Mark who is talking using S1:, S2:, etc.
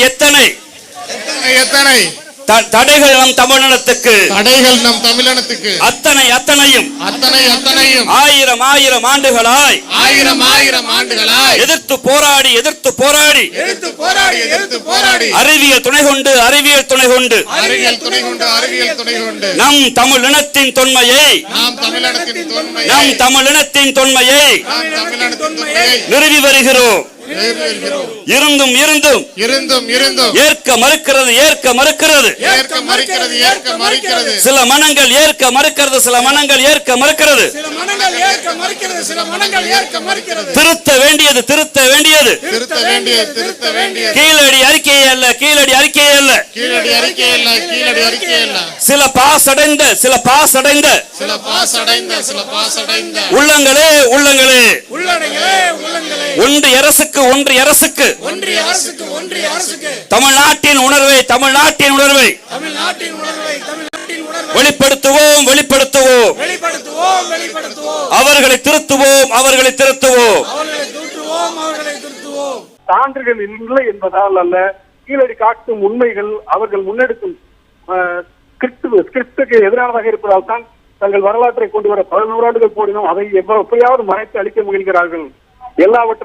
S1: எத்தனை? எத்தனை தடைகள் நம் தமிழினத்துக்கு.
S2: தடைகள் நம் தமிழினத்துக்கு.
S1: அத்தனை அத்தனையும்.
S2: அத்தனை அத்தனையும்.
S1: ஆயிரம் ஆயிரம் ஆண்டுகளாய்.
S2: ஆயிரம் ஆயிரம் ஆண்டுகளாய்.
S1: எதிர்த்து போராடி எதிர்த்து போராடி.
S2: எதிர்த்து போராடி எதிர்த்து போராடி.
S1: அறிவியல் துணை கொண்டு அறிவியல் துணை கொண்டு.
S2: அறிவியல் துணை கொண்டு அறிவியல் துணை கொண்டு.
S1: நம்
S2: நாம் தமிழினத்தின் தொன்மையை.
S1: நம் தமிழினத்தின் தொன்மையை.
S2: நாம் தமிழினத்தின் தொன்மையை.
S1: நிறுவி வருகிறோம். இருந்தும் இருந்தும்
S2: இருந்தும் இருந்தும்.
S1: ஏற்க மறுக்கிறது ஏற்க மறுக்கிறது.
S2: ஏற்க மறுக்கிறது ஏற்க மறுக்கிறது.
S1: சில மனங்கள் ஏற்க மறுக்கிறது சில மனங்கள் ஏற்க மறுக்கிறது.
S2: சில மனங்கள் ஏற்க மறுக்கிறது சில மனங்கள் ஏற்க மறுக்கிறது.
S1: திருத்த வேண்டியது திருத்த வேண்டியது.
S2: திருத்த வேண்டிய திருத்த வேண்டிய
S1: கீழடி அறிக்கையே அல்ல கீழடி அறிக்கையே அல்ல.
S2: கீழடி அறிக்கை இல்ல கீழடி அறிக்கை இல்ல
S1: சில பாசடைந்த சில பாசடைந்த
S2: சில பாஸ் அடைந்த சில பாஸ் அடைந்த.
S1: உள்ளங்களே உள்ளங்களே.
S2: உள்ளடங்களே உள்ளங்களே.
S1: ஒன்றிய அரசுக்கு ஒன்றிய அரசுக்கு.
S2: ஒன்றிய அரசுக்கு ஒன்றிய அரசுக்கு.
S1: தமிழ்நாட்டின் உணர்வை தமிழ்நாட்டின் உணர்வை
S2: தமிழ்நாட்டின் உணர்வை தமிழ்நாட்டின் உணர்வை.
S1: வெளிப்படுத்துவோம் வெளிப்படுத்துவோம்.
S2: வெளிப்படுத்துவோம் வெளிப்படுத்துவோம்.
S1: அவர்களை திருத்துவோம் அவர்களை திருத்துவோம்.
S2: அவர்களை தூற்றுவோம் அவர்களை திருத்துவோம்.
S3: சான்றுகள் இல்லை என்பதால் அல்ல கீழடி காட்டும் உண்மைகள் அவர்கள் முன்னெடுக்கும் ஸ்கிரிப்டுக்கு எதிரானதாக இருப்பதால் தான் தங்கள் வரலாற்றை கொண்டு வர பல நூறாண்டுகள் போடினோம் அதை எவ்வ- எப்படியாவது மறைத்து அழிக்க முயல்கிறார்கள். எல்லாவற்றையும்